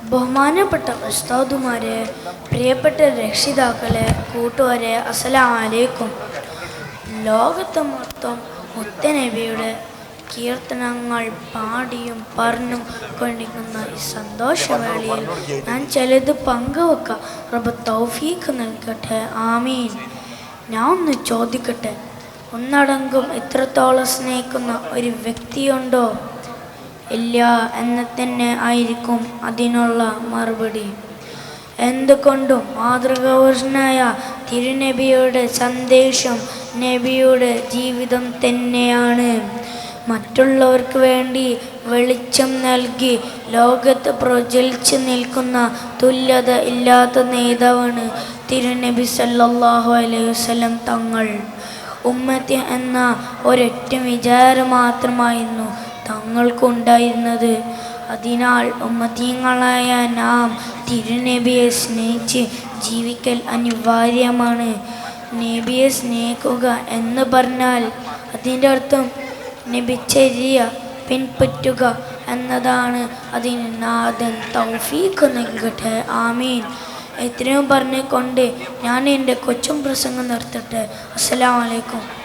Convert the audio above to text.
ബഹുമാനപ്പെട്ട ഉസ്താദുമാരെ പ്രിയപ്പെട്ട രക്ഷിതാക്കളെ കൂട്ടുകാരെ അസ്സലാമു അലൈക്കും. ലോകത്ത് മൊത്തം മുത്തനബിയുടെ കീർത്തനങ്ങൾ പാടിയും പറഞ്ഞും കൊണ്ടിരിക്കുന്ന ഈ സന്തോഷവേളയിൽ ഞാൻ ചിലത് പങ്കുവെക്കാം. തൗഫീഖ് നൽകട്ടെ ആമീൻ. ഞാൻ ഒന്ന് ചോദിക്കട്ടെ ഒന്നടങ്കം എത്രത്തോളം സ്നേഹിക്കുന്ന ഒരു വ്യക്തിയുണ്ടോ? ഇല്ല എന്ന് തന്നെ ആയിരിക്കും അതിനുള്ള മറുപടി. എന്തുകൊണ്ടും മാതൃകപുരുഷനായ തിരുനബിയുടെ സന്ദേശം നബിയുടെ ജീവിതം തന്നെയാണ്. മറ്റുള്ളവർക്ക് വേണ്ടി വെളിച്ചം നൽകി ലോകത്ത് പ്രജ്വലിച്ച് നിൽക്കുന്ന തുല്യത ഇല്ലാത്ത നേതാവാണ് തിരുനബി സല്ലാഹു അലൈഹി വസല്ലം തങ്ങൾ. ഉമ്മത്തി എന്ന ഒരൊറ്റ വിചാരം മാത്രമായിരുന്നു തങ്ങൾക്കുണ്ടായിരുന്നത് അതിനാൽ ഉമ്മതീങ്ങളായ നാം തിരുനബിയെ സ്നേഹിച്ച് ജീവിക്കൽ അനിവാര്യമാണ്. നബിയെ സ്നേഹിക്കുക എന്ന് പറഞ്ഞാൽ അതിന്റെ അർത്ഥം നബിച്ചര്യ പിൻപറ്റുക എന്നതാണ്. അതിന് നാഥൻ തൗഫീഖ് നൽകട്ടെ. ആമീൻ. എത്രയും പറഞ്ഞുകൊണ്ട് ഞാൻ എന്റെ കൊച്ചും പ്രസംഗം നിർത്തട്ടെ. അസ്സലാമലൈക്കും